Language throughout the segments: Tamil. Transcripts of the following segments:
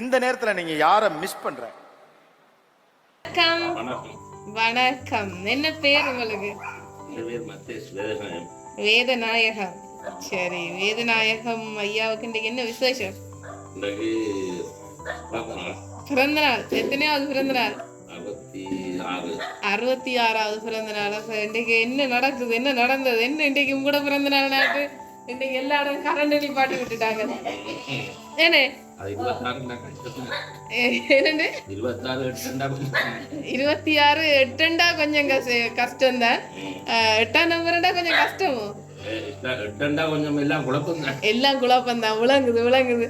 இந்த நேரத்துல நீங்க யாரை மிஸ் பண்ற? வணக்கம். வணக்கம். என்ன பேர் உங்களுக்கு? வேதநாயகம். சரி வேதநாயகம் ஐயாவுக்கு இன்றைக்கு என்ன விசேஷம்? பிறந்த நாள் எத்தனையாவது பிறந்த நாள் அறுபத்தி ஆறு அறுபத்தி ஆறாவது பிறந்த நாள் இன்றைக்கு என்ன நடக்குது? என்ன நடந்தது? என்ன இன்றைக்கு உங்களோட பிறந்த நாள் நாட்டு? இன்றைக்கு எல்லா இடம் கரண்ட் பாட்டி விட்டுட்டாங்க. கஷ்டம் இருபத்தி ஆறு எட்டுண்டா கொஞ்சம். கஷ்ட- கஷ்டம்தான் அஹ், எட்டாம் நம்பர்டா கொஞ்சம் கஷ்டமும் கொஞ்சம் எல்லாம் குழப்பம் தான். விளங்குது விளங்குது.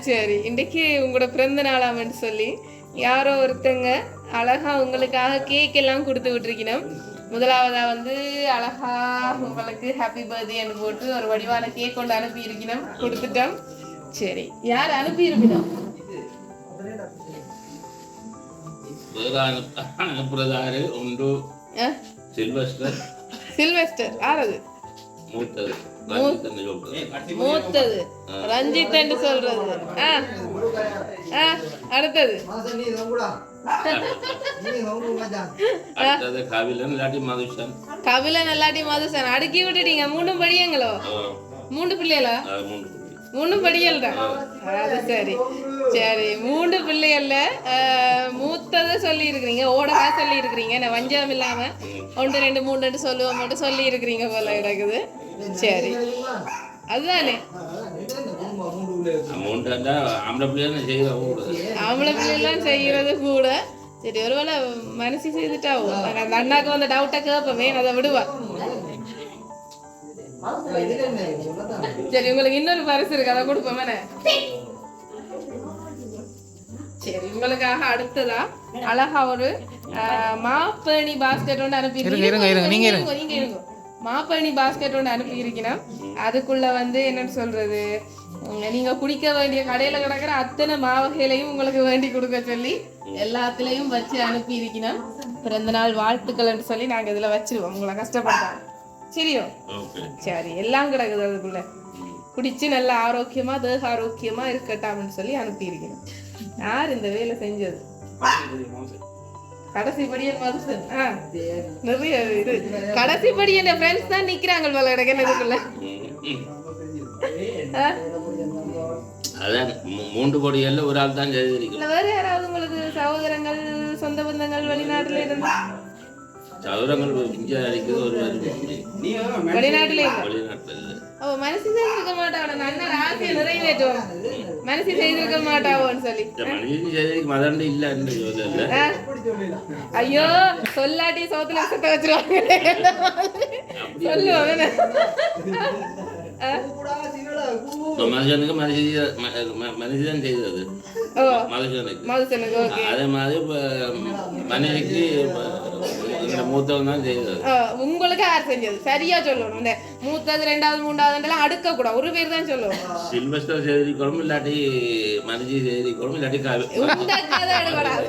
சரி. இன்றைக்கு உங்களோட பிறந்த நாளாமன்னு சொல்லி யாரோ ஒருத்தங்க அழகா உங்களுக்காக கேக் எல்லாம் கொடுத்து விட்டுருக்கணும். முதலாவதா வந்து அழகா உங்களுக்கு ஹாப்பி பர்த்டேன்னு போட்டு ஒரு வடிவான கேக் கொண்டு அனுப்பி இருக்கணும் கொடுத்துட்டோம். சரி யார் அனுப்பி அனுப்ப அனுப்புறதாரு ஒன்று சில்வஸ்டர். சில்வெஸ்டர் யாரது? மூத்தது. ரஞ்சித் என்று சொல்றது. அடுத்தது. இல்லாட்டி கபிலன் எல்லாட்டி மதுசன். அடுக்கி விட்டுட்டீங்க மூணு படியங்களோ? மூணு பிள்ளைகளா. மூணு படிகள் தான். அது சரி. சரி மூன்று பிள்ளைகள்ல மூத்ததை சொல்லி இருக்கிறீங்க ஓடகா சொல்லி இருக்கிறீங்க நான் வஞ்சம் இல்லாம ஒன்று ரெண்டு மூணு ரெண்டு சொல்லுவோம் மட்டும் சொல்லி இருக்கிறீங்க போல கிடக்குது. சரி. அதுதானே. ஆம்பளை பிள்ளைலாம் செய்யறது கூட. சரி ஒருவேளை மனசு செய்துட்டாவோ? நாங்க அந்த அண்ணாக்கு வந்த டவுட்டை கேட்போமே அதை விடுவா. சரி உங்களுக்கு இன்னொரு பரிசு இருக்கு அதை கொடுப்போம் சரி உங்களுக்காக அடுத்ததா அழகா ஒரு ஆஹ், மாப்பேணி பாஸ்கெட் ஒன்று அனுப்பி நீங்க இருங்க மாப்பேணி பாஸ்கெட் ஒன்று அனுப்பி இருக்கணும். அதுக்குள்ள வந்து என்னன்னு சொல்றது? நீங்க குடிக்க வேண்டிய கடையில கிடக்கிற அத்தனை மாவகையிலையும் உங்களுக்கு வேண்டி கொடுக்க சொல்லி எல்லாத்துலயும் வச்சு அனுப்பி இருக்கணும். பிறந்த நாள் வாழ்த்துக்கள்னு சொல்லி நாங்க இதுல வச்சிருவோம். உங்களை கஷ்டப்படுத்தாங்க சரியோ சரி எல்லாம் கிடக்குது அதுக்குள்ள குடிச்சு நல்ல ஆரோக்கியமா தேக ஆரோக்கியமா இருக்கட்டாம்னு சொல்லி அனுப்பியிருக்கணும் யார் இந்த வேலை செஞ்சது கடைசி படியன் மதுசன் நிறைய இது கடைசி படியன் ஃப்ரெண்ட்ஸ் தான் நிக்கிறாங்க போல கிடக்கு இதுக்குள்ள ஆ? அதான் மூன்று கோடியல்ல ஒரு ஆள் தான் வேற யாராவது உங்களுக்கு சகோதரங்கள் சொந்த பந்தங்கள் வெளிநாட்டுல இருந்து சதுரங்கள் இங்கே அடிக்கிறது ஒரு வெளிநாட்டுல. வெளிநாட்டில். அவ மனசு செய்திருக்க மாட்டாவோட நல்ல ஆசையை நிறைவேற்றுவோம் மனசு செய்திருக்க மாட்டாவோன்னு சொல்லி. மனிதன் செய்திருக்கு மதண்டு இல்லை என்று சொல்லல? ஐயோ சொல்லாட்டி சோத்துல விஷத்தை வச்சிருவாங்க சொல்லுவாங்க. மனுஷனுக்கு மனுஷன் மனுஷன் செய்தது. மனுஷனுக்கு. அதே மாதிரி இப்போ உங்களுக்கு யார் செஞ்சது சரியா சொல்லணும். இந்த மூத்தது ரெண்டாவது மூணாவதுலாம் அடுக்க கூடாது ஒரு பேர் தான் சொல்லுவோம் சில்வஸ்டர் இல்லாட்டி மனுஷி செய்திருக்கணும் இல்லாட்டி கவி. இந்த கதை எடுபடாது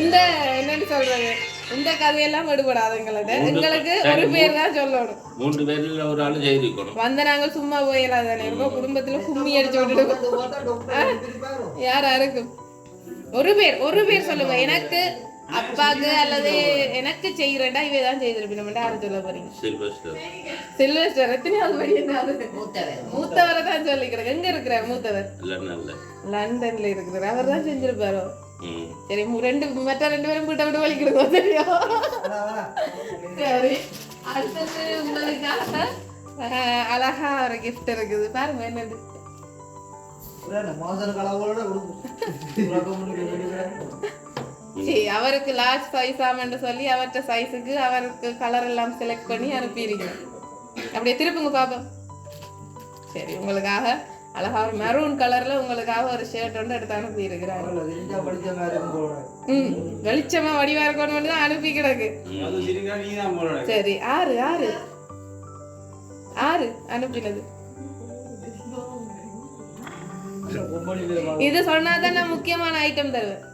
இந்த என்னன்னு சொல்றது? இந்த கதையெல்லாம் எடுபடாது எங்களுக்கு. எங்களுக்கு ஒரு பேர் தான் சொல்லணும். மூன்று பேரில் ஒரு ஆள் செய்திருக்கணும். வந்த நாங்கள் சும்மா போயிடலாம் தானே இருக்கோம் குடும்பத்துல கும்மி அடிச்சு விட்டுட்டு யாரா இருக்கும் ஒரு பேர் ஒரு பேர் சொல்லுங்க. எனக்கு அப்பாக்கு அல்லது எனக்கு செய்யறேன்டா இவை தான் செய்திருப்பேன் யாரும் சொல்ல போறீங்க. சில்வஸ்டர் சில்வஸ்டர் எத்தனையாவது படி என்ன அது? மூத்தவரை. தான் சொல்லிக்கிறேன். எங்க இருக்கிறார் மூத்தவர்? லண்டன்ல இருக்கிறார். அவர் தான் செஞ்சிருப்பாரோ? சரி மு- ரெண்டு மற்ற ரெண்டு பேரும் வீட்டை விட்டு வலிக்கிடுங்க சரியா சரி அடுத்தது உங்களுக்காக அழகா ஒரு கிஃப்ட் இருக்குது. பாருங்க என்னது? சரி அவருக்கு லார்ஜ் சைஸ் ஆமென்று சொல்லி அவர்கிட்ட சைஸுக்கு அவருக்கு கலர் எல்லாம் செலக்ட் பண்ணி அனுப்பியிருக்கேன் அப்படியே திருப்புங்க பாப்போம். சரி உங்களுக்காக அழகா ஒரு மெரூன் கலர்ல உங்களுக்காக ஒரு ஷர்ட் ஒன்று எடுத்து அனுப்பி இருக்கிறாரு ம் வெளிச்சமா வடிவா இருக்கணும் தான் அனுப்பி கிடக்கு. சரி ஆறு ஆறு. ஆறு அனுப்பினது. இது சொன்னாதான் நான் முக்கியமான ஐட்டம் தருவேன்.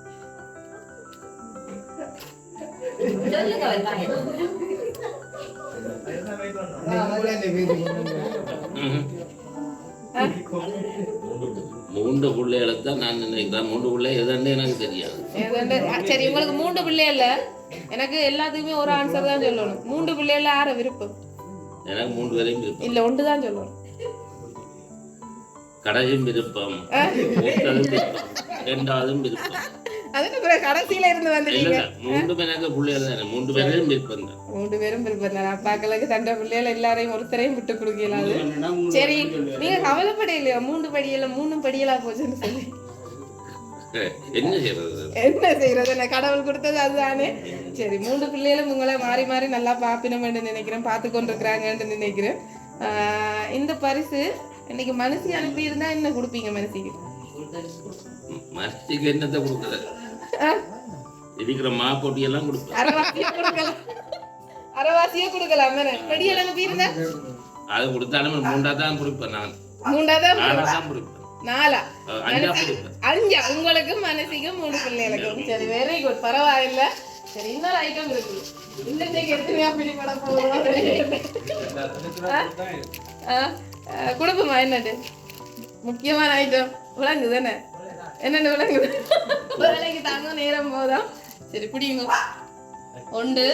மூன்று பிள்ளைகளை தான் நான் நினைக்கிறேன். மூன்று பிள்ளை எதுன்னு எனக்கு தெரியாது. சரி உங்களுக்கு மூன்று பிள்ளை இல்ல. எனக்கு எல்லாத்துக்குமே ஒரு ஆன்சர் தான் சொல்லணும். மூன்று பிள்ளைல யார விருப்பம் எனக்கு மூன்று பேரையும் விருப்பம். இல்ல ஒன்று தான் சொல்லணும். கடையும் விருப்பம். மூத்ததும் விருப்பம். இரண்டாவதும் விருப்பம். அதுக்கு பிறகு கடைசியில இருந்து வந்துட்டீங்க. மூன்று பேருக்கு பிள்ளைகள் மூன்று விருப்பம் மூன்று பேரும் விருப்பம் தான் அப்பாக்களுக்கு தண்டை பிள்ளைகள் எல்லாரையும் ஒருத்தரையும் விட்டு கொடுக்கலாது. சரி நீங்க கவலைப்படையிலையோ மூன்று படியில மூணு படியலா போச்சுன்னு சொல்லி. என்ன செய்யறது? என்ன செய்யறது? என்ன கடவுள் கொடுத்தது அதுதானே. சரி மூன்று பிள்ளைகளும் உங்களை மாறி மாறி நல்லா பாப்பினோம்னு நினைக்கிறேன். பார்த்து கொண்டிருக்கிறாங்கன்னு நினைக்கிறேன். ஆஹ் இந்த பரிசு இன்னைக்கு மனசி அனுப்பி இருந்தா என்ன கொடுப்பீங்க மனசிக்கு? மனசுக்கு என்னத்தை கொடுக்குறது? இருக்கிற மா போட்டியெல்லாம் கொடுப்பேன் அரைவாசியே கொடுக்கலாம் அரைவாசியே கொடுக்கலாம் அது கொடுத்தாலும் மூன்றா தான் கொடுப்பேன் நான். மூன்றாதான் நாலா தான் கொடுப்பேன். நாலா? அஹ் அஞ்சா கொடுப்பேன். அஞ்சா. உங்களுக்கு மனசிக்கு மூணு பிள்ளைகளுக்கும். சரி வெரி குட் பரவாயில்ல. சரி இன்னொரு ஐட்டம் இருக்கு. இன்னைக்கு எத்தனையா பிடிபட போகுது கொடுப்போமா என்னது? முக்கியமான ஐட்டம் விளங்கு தானே என்னென்ன விளங்குது வேலைக்கு தாங்க நேரம் போதும் சரி பிடிங்க ஒன்று.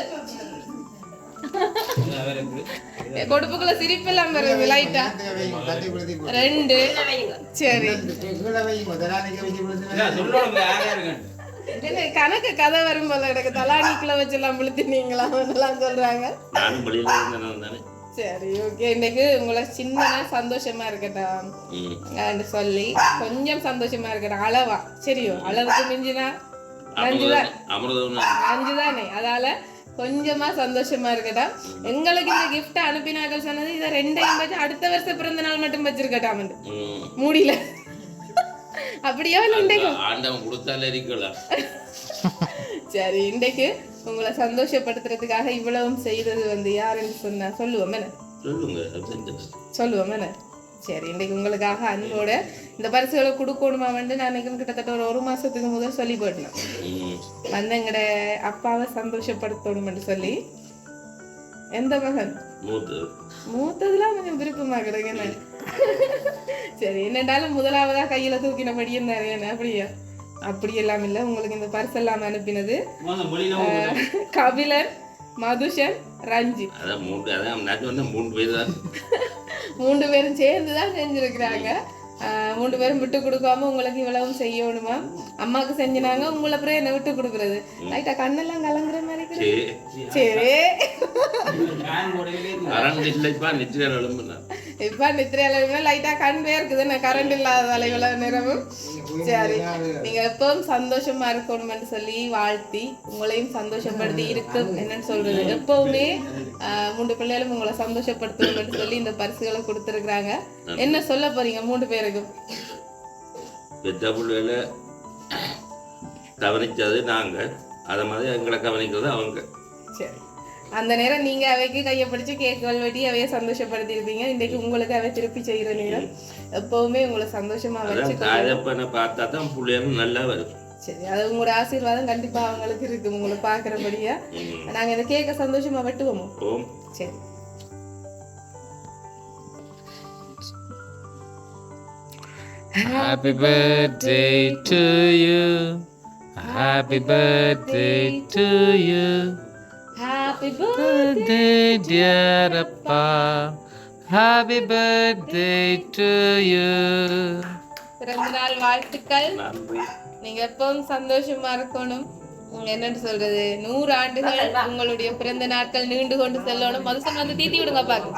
கொடுப்புக்குள்ள சிரிப்பெல்லாம் வருது லைட்டா ரெண்டு. சரி. என்ன கணக்கு கதை வரும் போல எனக்கு தலானிக்குள்ள வச்செல்லாம் முழுத்தினீங்களா அதெல்லாம் சொல்றாங்க? தானே சரி ஓகே இன்னைக்கு உங்களை சின்ன சந்தோஷமா இருக்கட்டும். சொல்லி கொஞ்சம் சந்தோஷமா இருக்கட்டும். அளவா. சரியோ அளவுக்கு மிஞ்சினா அமிர்தம் நஞ்சுதானே. அதால கொஞ்சமா சந்தோஷமா இருக்கட்டும். எங்களுக்கு இந்த கிஃப்ட் அனுப்பினாக்கள் சொன்னது இதை ரெண்டையும் வச்சு அடுத்த வருஷம் பிறந்த நாள் மட்டும் வச்சிருக்கட்டாம். மூடியில. அப்படியோ இல்லை இன்றைக்கு? ஆண்டவன் கொடுத்தாலே இருக்கலாம். சரி இன்றைக்கு உங்களை சந்தோஷப்படுத்துறதுக்காக இவ்வளவும் செய்தது வந்து யாருன்னு சொன்னா சொல்லுவோம் என்ன? சொல்லுங்க சொல்லுவோம் என்ன? சரி இன்றைக்கு உங்களுக்காக அன்போட இந்த பரிசுகளை கொடுக்கணுமா வந்து நான் கிட்டத்தட்ட ஒரு ஒரு மாசத்துக்கு முதல் சொல்லி போட்டேன் ம். வந்து எங்கட அப்பாவை சந்தோஷப்படுத்தணும்னு சொல்லி. எந்த மகன்? மூத்தது மூத்ததுலாம் கொஞ்சம் விருப்பமா கிடக்குன்னு சரி என்னண்டாலும் முதலாவதா கையில தூக்கினபடியும் தானே அப்படியா? அப்படி எல்லாம் இல்லை. உங்களுக்கு இந்த பரிசெல்லாம் அனுப்பினது கபிலன் மதுஷன் ரஞ்சித். மூன்று பேரும் சேர்ந்து தான் செஞ்சிருக்கிறாங்க. மூன்று பேரும் விட்டு கொடுக்காம உங்களுக்கு இவ்வளவும் செய்யணுமா? அம்மாக்கு செஞ்சினாங்க உங்களை அப்புறம் என்ன விட்டு கொடுக்குறது? லைட்டா கண்ணெல்லாம் கலங்குற மாதிரி. சரி இப்ப நித்திரையில லைட்டா கண் பேருக்குது நான் கரண்ட் இல்லாததால இவ்வளவு நேரமும். சரி. நீங்க எப்பவும் சந்தோஷமா இருக்கணும்னு சொல்லி வாழ்த்தி உங்களையும் சந்தோஷப்படுத்தி இருக்கும் என்னன்னு சொல்றது? எப்பவுமே மூன்று பிள்ளைகளும் உங்களை சந்தோஷப்படுத்தணும்னு சொல்லி இந்த பரிசுகளை கொடுத்துருக்குறாங்க. என்ன சொல்ல போறீங்க மூன்று பேருக்கும்? பெற்ற பிள்ளைகளை கவனிச்சது நாங்க. அதை மாதிரி எங்களை கவனிக்கிறது அவங்க. அந்த நேரம் நீங்க அவைக்கு கையை பிடிச்சு கேக்குகள் வெட்டி அவைய சந்தோஷப்படுத்தியிருப்பீங்க. இன்னைக்கு உங்களுக்கு அவை திருப்பி செய்யற நேரம். எப்பவுமே உங்களை சந்தோஷமா தாயப்பனை பார்த்தா தான் பிள்ளைகளும் நல்லா வரும். சரி அது உங்களோட ஆசீர்வாதம் கண்டிப்பா அவங்களுக்கு இருக்கு உங்களை பாக்குறபடியா. நாங்க இந்த கேக்க சந்தோஷமா வெட்டுவோமோ? சரி. Happy birthday to you. Happy birthday to you. Happy Birthday, dear Appa. Happy birthday to you. வாழ்த்துக்கள். நீங்க எப்பவும் சந்தோஷமா இருக்கணும். என்னன்னு சொல்றது? நூறு ஆண்டுகள் உங்களுடைய பிறந்த நாட்கள் நீண்டு கொண்டு செல்லணும். மதுசன் வந்து தீத்தி விடுங்க பாக்கு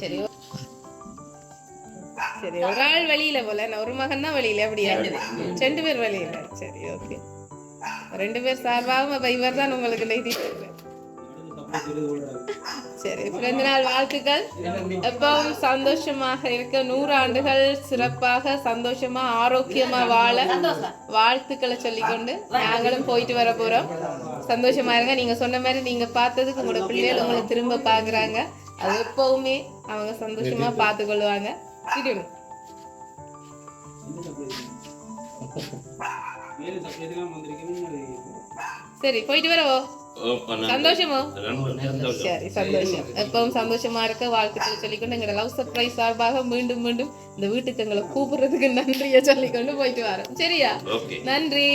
சரி சரி ஒரு ஆள் வெளியில போல. நான் ஒரு மகன் தான் வெளியில அப்படியா? ரெண்டு பேர். வெளியில சரி ஓகே. ரெண்டு பேர் சார்பாகவும் அப்ப இவர் தான் உங்களுக்கு நெய்தி. சரி பிறந்த நாள் வாழ்த்துக்கள். எப்பவும் சந்தோஷமாக இருக்க நூறு ஆண்டுகள் சிறப்பாக சந்தோஷமா ஆரோக்கியமா வாழ வாழ்த்துக்களை சொல்லிக்கொண்டு நாங்களும் போயிட்டு வர போறோம். சந்தோஷமா இருங்க. நீங்க சொன்ன மாதிரி நீங்க பார்த்ததுக்கு உங்களோட பிள்ளைகள் உங்களை திரும்ப பாக்குறாங்க அது எப்பவுமே அவங்க சந்தோஷமா பார்த்து கொள்வாங்க சரி போயிட்டு வரவோ? சந்தோஷமா? சரி சந்தோஷம். எப்பவும் சந்தோஷமா இருக்க வாழ்த்துக்கள் சொல்லிக்கொண்டு எங்களோட லவ் சர்ப்ரைஸ் சார்பாக மீண்டும் மீண்டும் இந்த வீட்டுக்கு எங்களை கூப்பிடுறதுக்கு நன்றியை சொல்லிக்கொண்டு போயிட்டு வரோம். சரியா? நன்றி.